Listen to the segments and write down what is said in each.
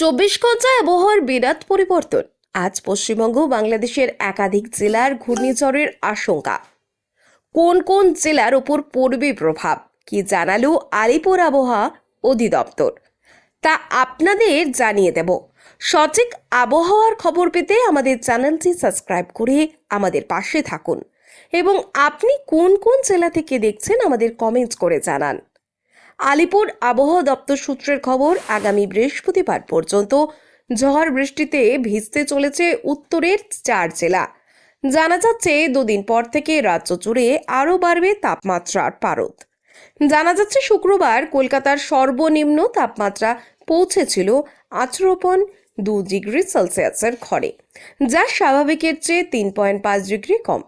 চব্বিশ ঘন্টায় আবহাওয়ার বিরাট পরিবর্তন। আজ পশ্চিমবঙ্গ বাংলাদেশের একাধিক জেলার ঘূর্ণিঝড়ের আশঙ্কা। কোন কোন জেলার ওপর পড়বে প্রভাব, কি জানালো আলিপুর আবহাওয়া অধিদপ্তর? তা আপনাদের জানিয়ে দেব। সঠিক আবহাওয়ার খবর পেতে আমাদের চ্যানেলটি সাবস্ক্রাইব করে আমাদের পাশে থাকুন। এবং আপনি কোন কোন জেলা থেকে দেখছেন আমাদের কমেন্টস করে জানান। আলিপুর আবহাওয়া দপ্তর সূত্রের খবর, আগামী বৃহস্পতিবার পর্যন্ত ঝড় বৃষ্টিতে ভিজতে চলেছে উত্তরের চার জেলা। জানা যাচ্ছে, দুদিন পর থেকে রাজ্য জুড়ে আরও বাড়বে তাপমাত্রার পারদ। জানা যাচ্ছে, শুক্রবার কলকাতার সর্বনিম্ন তাপমাত্রা পৌঁছেছিল আঠেরো দু ডিগ্রি সেলসিয়াসের ঘরে, যা স্বাভাবিকের চেয়ে তিন পয়েন্ট পাঁচ ডিগ্রি কম।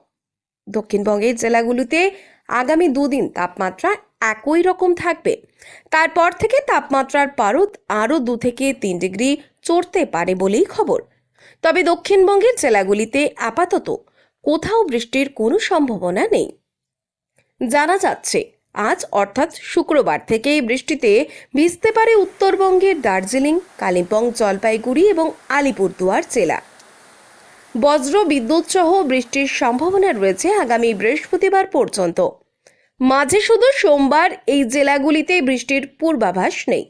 দক্ষিণবঙ্গের জেলাগুলিতে আগামী দুদিন তাপমাত্রা একই রকম থাকবে। তারপর থেকে তাপমাত্রার পারদ আরও দু থেকে তিন ডিগ্রি চড়তে পারে বলেই খবর। তবে দক্ষিণবঙ্গের জেলাগুলিতে আপাতত কোথাও বৃষ্টির কোনো সম্ভাবনা নেই। জানা যাচ্ছে, আজ অর্থাৎ শুক্রবার থেকেই বৃষ্টিতে ভিজতে পারে উত্তরবঙ্গের দার্জিলিং, কালিম্পং, জলপাইগুড়ি এবং আলিপুরদুয়ার জেলা। বজ্র বিদ্যুৎ সহ বৃষ্টির সম্ভাবনা রয়েছে আগামী বৃহস্পতিবার পর্যন্ত। মাঝে শুধু সোমবার এই জেলাগুলিতে বৃষ্টির পূর্বাভাস নেই।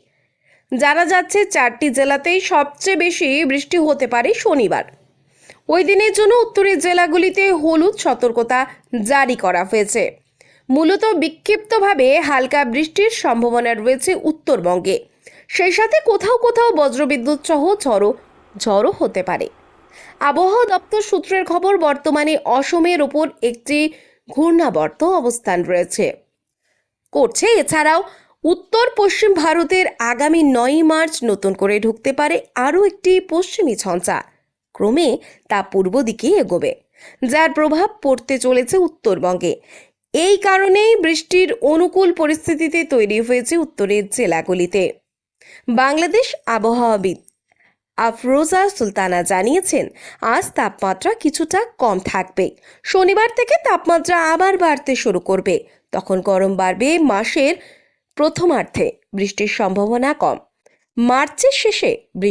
জানা যাচ্ছে চারটি জেলাতেই সবচেয়ে বেশি বৃষ্টি হতে পারে শনিবার। ওই দিনের জন্য উত্তরের জেলাগুলিতে হলুদ সতর্কতা জারি করা হয়েছে। মূলত বিক্ষিপ্তভাবে হালকা বৃষ্টির সম্ভাবনা রয়েছে উত্তরবঙ্গে। সেই সাথে কোথাও কোথাও বজ্রবিদ্যুৎ সহ ঝড়ো ঝড়ও হতে পারে। আবহাওয়া দপ্তর সূত্রের খবর, বর্তমানে অসমের ওপর একটি ঘূর্ণাবর্ত অবস্থান রয়েছে। করছে, এছাড়াও উত্তর পশ্চিম ভারতের আগামী নয়ই মার্চ নতুন করে ঢুকতে পারে আরও একটি পশ্চিমী ঝঞ্ঝা। ক্রমে তা পূর্ব দিকে এগোবে, যার প্রভাব পড়তে চলেছে উত্তরবঙ্গে। এই কারণেই বৃষ্টির অনুকূল পরিস্থিতিতে তৈরি হয়েছে উত্তরের জেলাগুলিতে। বাংলাদেশ আবহাওয়াবিদ আফরোজা সুলতানা জানিয়েছেন, আজ তাপমাত্রা কিছুটা কম থাকবে। শনিবার থেকে তাপমাত্রা আবার বাড়তে শুরু করবে। তখন গরম বাড়বে মাসের প্রথমার্ধে। বৃষ্টির সম্ভাবনা কম। মার্চের শেষে বৃষ্টি